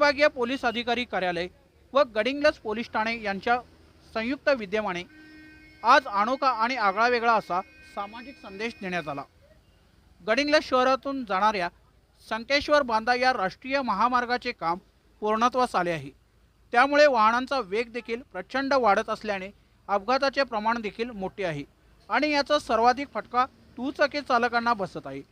विभागीय पोलीस अधिकारी कार्यालय व गडिंग्लज पोलीस ठाणे यांच्या संयुक्त विद्यमाने आज अनोखा आणि आगळा वेगळा असा सामाजिक संदेश देण्यात आला. गडिंग्लज शहरातून जाणाऱ्या संकेश्वर बांधा या राष्ट्रीय महामार्गाचे काम पूर्णत्वास आले आहे. त्यामुळे वाहनांचा वेग देखील प्रचंड वाढत असल्याने अपघाताचे प्रमाण देखील मोठे आहे आणि याचा सर्वाधिक फटका दुचाकी चालकांना बसत आहे.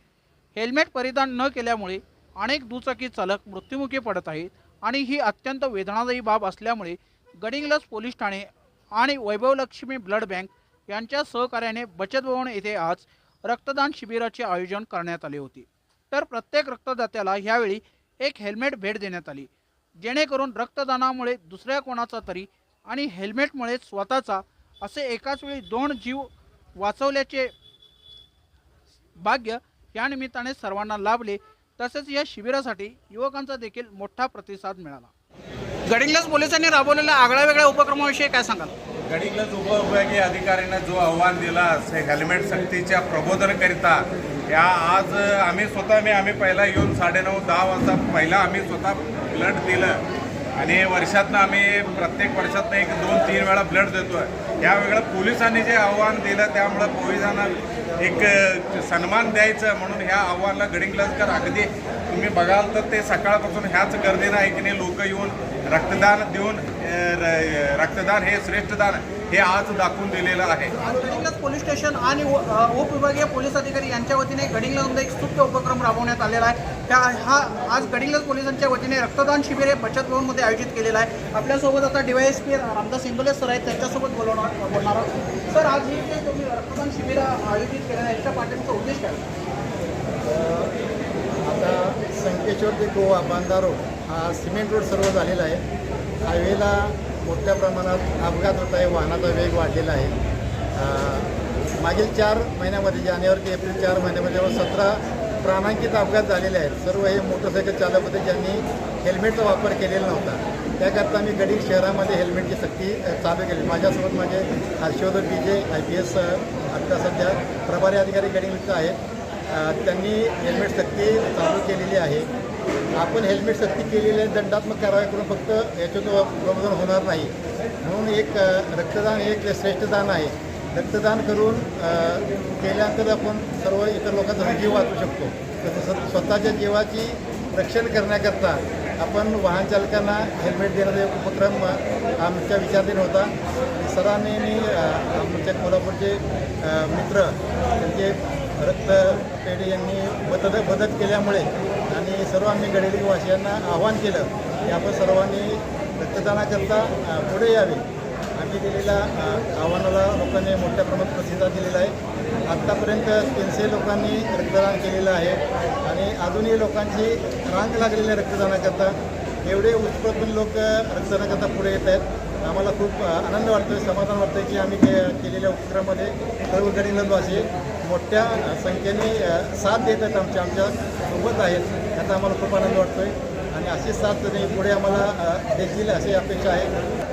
हेल्मेट परिधान न केल्यामुळे अनेक दुचाकी चालक मृत्युमुखी पडत आहेत आणि ही अत्यंत वेदनादायी बाब असल्यामुळे गडिंग्लज पोलीस ठाणे आणि वैभवलक्ष्मी ब्लड बँक यांच्या सहकार्याने बचत भवन येथे आज रक्तदान शिबिराचे आयोजन करण्यात आले होते. तर प्रत्येक रक्तदात्याला ह्यावेळी एक हेल्मेट भेट देण्यात आली. जेणेकरून रक्तदानामुळे दुसऱ्या कोणाचा तरी आणि हेल्मेटमुळे स्वतःचा असे एकाच वेळी दोन जीव वाचवल्याचे भाग्य या निमित्ताने सर्वांना लाभले. तसेच या शिबिरासाठी युवकांचा देखील मोठा प्रतिसाद मिळाला. गडिंगलज पोलिसांनी राबवलेल्या आगळ्या वेगळ्या उपक्रमाविषयी काय सांगाल? गडिंगलज उपविभागीय अधिकाऱ्यांना जो आव्हान दिला से हेल्मेट सक्तीच्या प्रबोधनकरिता या आज आम्ही स्वतः मी आम्ही पहिला येऊन साडेनऊ दहा वाजता पहिला आम्ही स्वतः ब्लड दिलं. आणि वर्षातनं आम्ही प्रत्येक वर्षातनं एक दोन तीन वेळा ब्लड देतो आहे त्यावेळेला पोलिसांनी जे आव्हान दिलं त्यामुळं पोलिसांना एक सन्मान द्यायचं म्हणून ह्या आव्हानाला गडिंग्लजकर अगदी तुम्ही बघाल तर ते सकाळपासून ह्याच गर्दीनं आहे की नाही लोक येऊन रक्तदान देऊन र- रक्तदान हे श्रेष्ठदान हे आज दाखवून दिलेलं आहे. आज गडिंग्लज पोलीस स्टेशन आणि उपविभागीय पोलीस अधिकारी यांच्या वतीने गडिंग्लजमध्ये एक स्तुत्य उपक्रम राबवण्यात आलेला आहे. त्या हा आज गडिंग्लज पोलिसांच्या वतीने रक्तदान शिबिर हे बचत भवनमध्ये आयोजित केलेलं आहे. आपल्यासोबत आता डीवायएसपी रामदास इंदोले सर आहेत. त्यांच्यासोबत बोलवणार बोलणार आहोत. सर आज हे जे तुम्ही रक्तदान शिबिर आयोजित केलेलं आहे याच्या पाठीमागचा उद्देश काय? आता संकेश्वर ते गोवा बांधा रोड हा सिमेंट रोड सर्व झालेला आहे. हायवेला मोठ्या प्रमाणात अपघात होत आहे वाहनाचा वेग वाढलेला आहे. मागील चार महिन्यामध्ये जानेवारी ते एप्रिल चार महिन्यामध्ये जवळ सतरा प्राणांकित अपघात झालेले आहेत सर्व हे मोटरसायकल चालक होते ज्यांनी हेल्मेटचा वापर केलेला नव्हता त्याकरता मी गडी शहरामध्ये हेल्मेटची सक्ती चालू केली. माझ्यासोबत माझे Harshvardhan B J I P S आता सध्या प्रभारी अधिकारी गडिंगचा आहेत. त्यांनी हेल्मेट सक्ती चालू केलेली आहे. आपण हेल्मेट सक्ती केलेली आहे दंडात्मक कारवाई करून फक्त याच्यातून प्रबोधन होणार नाही. म्हणून एक रक्तदान एक श्रेष्ठ दान आहे. रक्तदान करून केल्यानंतर आपण सर्व इतर लोकांचा जीव वाचू शकतो. तसं स्वतःच्या जीवाची रक्षण करण्याकरता आपण वाहन चालकांना हेल्मेट देण्याचा एक उपक्रम आमच्या विचारधीन होता. सरांनी आमच्या कोल्हापूरचे मित्र त्यांचे रक्तपेढी यांनी मदत मदत केल्यामुळे आणि सर्व आम्ही गडेली वासियांना आवाहन केलं की आपण सर्वांनी रक्तदानाकरता पुढे यावे. आम्ही दिलेल्या आव्हानाला लोकांनी मोठ्या प्रमाणात प्रतिसाद दिलेला आहे. आत्तापर्यंत तीनशे लोकांनी रक्तदान केलेलं आहे आणि अजूनही लोकांची रांग लागलेली आहे रक्तदानाकरता. एवढे उत्स्फूर्तपणे लोक रक्तदानाकरता पुढे येत आहेत. आम्हाला खूप आनंद वाटतो आहे समाधान वाटतं की आम्ही के केलेल्या उपक्रमामध्ये सर्व गडिंगलवासी मोठ्या संख्येने साथ देत आहेत आमच्या आमच्यासोबत आहेत. याचा आम्हाला खूप आनंद वाटतो आहे आणि अशीच साथ त्यांनी पुढे आम्हाला देतील अशी अपेक्षा आहे.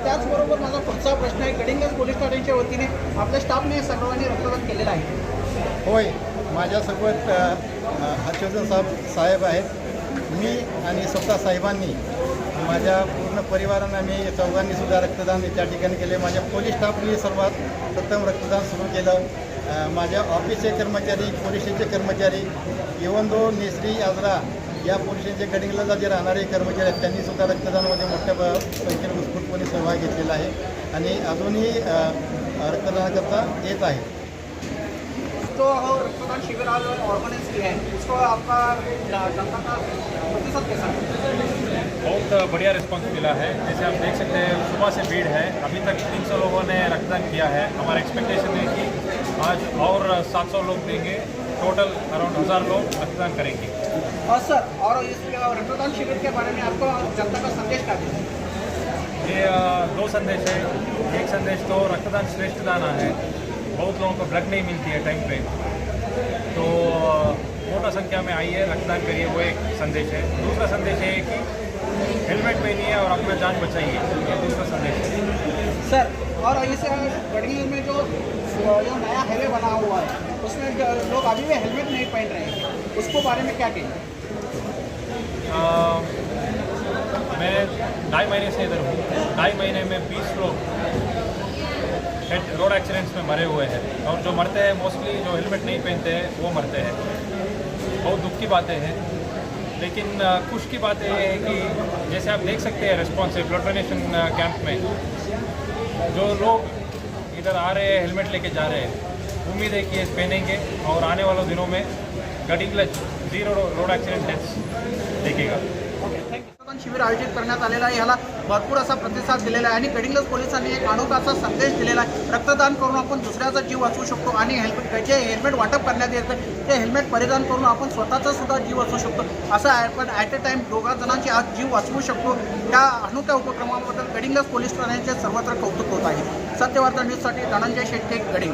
त्याचबरोबर माझा पुढचा प्रश्न आहे गडिंग्लज पोलीस ठाण्याच्या वतीने आपल्या स्टाफने सर्वांनी रक्तदान केलेलं आहे. होय माझ्यासोबत हर्षवर्धन साहेब साहेब आहेत. मी आणि स्वतः साहेबांनी माझ्या पूर्ण परिवारांना मी चौघांनी सुद्धा रक्तदान त्या ठिकाणी केले. माझ्या पोलीस स्टाफनी सर्वात प्रथम रक्तदान सुरू केलं. माझ्या ऑफिसचे कर्मचारी पोलीस स्टेशनचे कर्मचारी इवन दो नेसरी आजरा या पोलीस स्टेशनचे गडिंगला जे राहणारे कर्मचारी आहेत. त्यांनी सुद्धा रक्तदानामध्ये मोठ्या संख्येने उत्स्फूर्तपणे सहभाग घेतलेला आहे. आणि अजूनही रक्तदानाकरता येत आहे जो हो रक्तदान शिविर आज ऑर्गेनाइज किया है. उसको आपका जनता का प्रतिशत कैसा है? बहुत बढ़िया रिस्पांस मिला है। जैसे आप देख सकते हैं सुबह से भीड़ है। अभी तक 300 लोगों ने रक्तदान किया है। हमारा एक्सपेक्टेशन है कि आज और 700 लोग देंगे। टोटल अराउंड हज़ार लोग रक्तदान करेंगे। और सर और इस रक्तदान शिविर के बारे में आपको जनता का संदेश क्या दें ये दो संदेश है। एक संदेश तो रक्तदान श्रेष्ठ दाना है। बहुत लोगों को ब्लड नहीं मिलती है टाइम पे। तो मोटा संख्या में आइए रक्तदान करिए वो एक संदेश है। दूसरा संदेश है कि हेलमेट पहनिए और अपना जान बचाइए। ये दूसरा संदेश है। सर और इस गढ़ी में जो जो नया हाईवे बना हुआ है उसमें लोग अभी भी हेलमेट नहीं पहन रहे हैं उसको बारे में क्या कहेंगे? मैं ढाई महीने से इधर हूँ। ढाई महीने में बीस लोग रोड एक्सीडेंट्स में मरे हुए हैं। और जो मरते हैं मोस्टली जो हेलमेट नहीं पहनते हैं, वो मरते हैं। बहुत दुख की बातें हैं। लेकिन खुश की बात ये है कि जैसे आप देख सकते हैं रिस्पॉन्स ब्लड डोनेशन कैंप में, जो लोग इधर आ रहे हैं हेलमेट लेके जा रहे हैं, उम्मीद है कि ये पहनेंगे और आने वाले दिनों में गडिंग झिरो रोड ॲक्सिडेंट डेथ देखेगा शिबिर आयोजित करण्यात आलेलं आहे. ह्याला भरपूर असा प्रतिसाद दिलेला आहे आणि गडिंग्लज पोलिसांनी एक अनोखाचा संदेश दिलेला आहे. रक्तदान करून आपण दुसऱ्याचा जीव वाचवू शकतो आणि हेल्मेट जे हेल्मेट वाटप करण्यात येतं. ते हेल्मेट परिधान करून आपण स्वतःचा सुद्धा जीव वाचवू शकतो. असं आपण ॲट अ टाईम दोघा जणांची आज जीव वाचवू शकतो. या अनोख्या उपक्रमाबद्दल गडिंग्लज पोलीस ठाण्याचे सर्वत्र कौतुक होत आहे. सत्यवार्ता न्यूजसाठी धनंजय शेट्टे गडिंग